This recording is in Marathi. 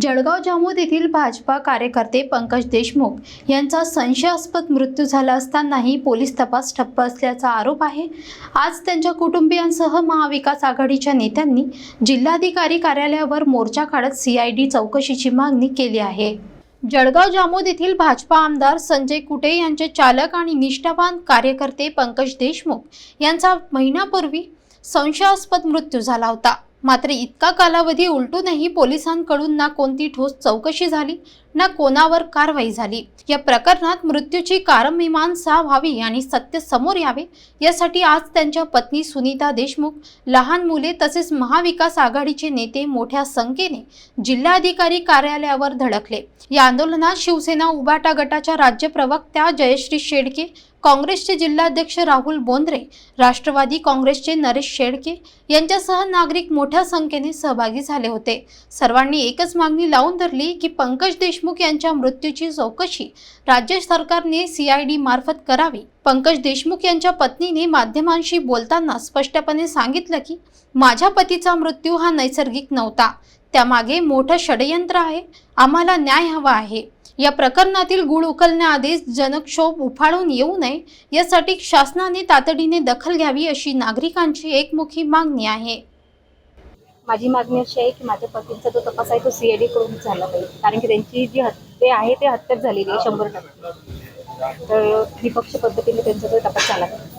जळगाव जामोद येथील भाजपा कार्यकर्ते पंकज देशमुख यांचा संशयास्पद मृत्यू झाला असतानाही पोलीस तपास ठप्प असल्याचा आरोप आहे. आज त्यांच्या कुटुंबियांसह महाविकास आघाडीच्या नेत्यांनी जिल्हाधिकारी कार्यालयावर मोर्चा काढत सीआयडी चौकशीची मागणी केली आहे. जळगाव जामोद येथील भाजपा आमदार संजय कुटे यांचे चालक आणि निष्ठावान कार्यकर्ते पंकज देशमुख यांचा महिनापूर्वी संशयास्पद मृत्यू झाला होता. मात्र इतका कालावधी उलटूनही पोलिसांकडून ना कोणती ठोस चौकशी झाली ना कोणावर कारवाई झाली? या प्रकरणात मृत्यूची कारमीमांसा व्हावी आणि सत्य समोर यावे? यासाठी आज त्यांच्या पत्नी सुनीता देशमुख लहान मुले तसेच महाविकास आघाडीचे नेते मोठ्या संख्येने जिल्हाधिकारी कार्यालयावर धडकले. या आंदोलनात शिवसेना उबाटा गटाच्या राज्य प्रवक्त्या जयश्री शेडके काँग्रेसचे जिल्हाध्यक्ष राहुल बोंद्रे राष्ट्रवादी काँग्रेसचे नरेश शेडके यांच्यासह नागरिक मोठ्या संख्येने सहभागी झाले होते. सर्वांनी एकच मागणी लावून धरली की पंकज देशमुख देशमुख यांच्या मृत्यूची चौकशी राज्य सरकारने सीआयडी मार्फत करावी. पंकज देशमुख यांच्या पत्नीने माध्यमांशी बोलताना स्पष्टपणे सांगितलं की माझ्या पतीचा मृत्यू हा नैसर्गिक नव्हता. त्यामागे मोठं षडयंत्र आहे. आम्हाला न्याय हवा आहे. या प्रकरणातील गुळ उकलण्याआधीच जनक्षोभ उफाळून येऊ नये. यासाठी शासनाने तातडीने दखल घ्यावी अशी नागरिकांची एकमुखी मागणी आहे. माझी मागणी अशी आहे की माझ्या पतींचा जो तपास आहे तो सीआयडी कडून झाला पाहिजे. कारण की त्यांची जी हत्या आहे ते हत्याच झालेली आहे शंभर टक्के. तर निपक्ष पद्धतीने त्यांचा जो तपास झाला पाहिजे.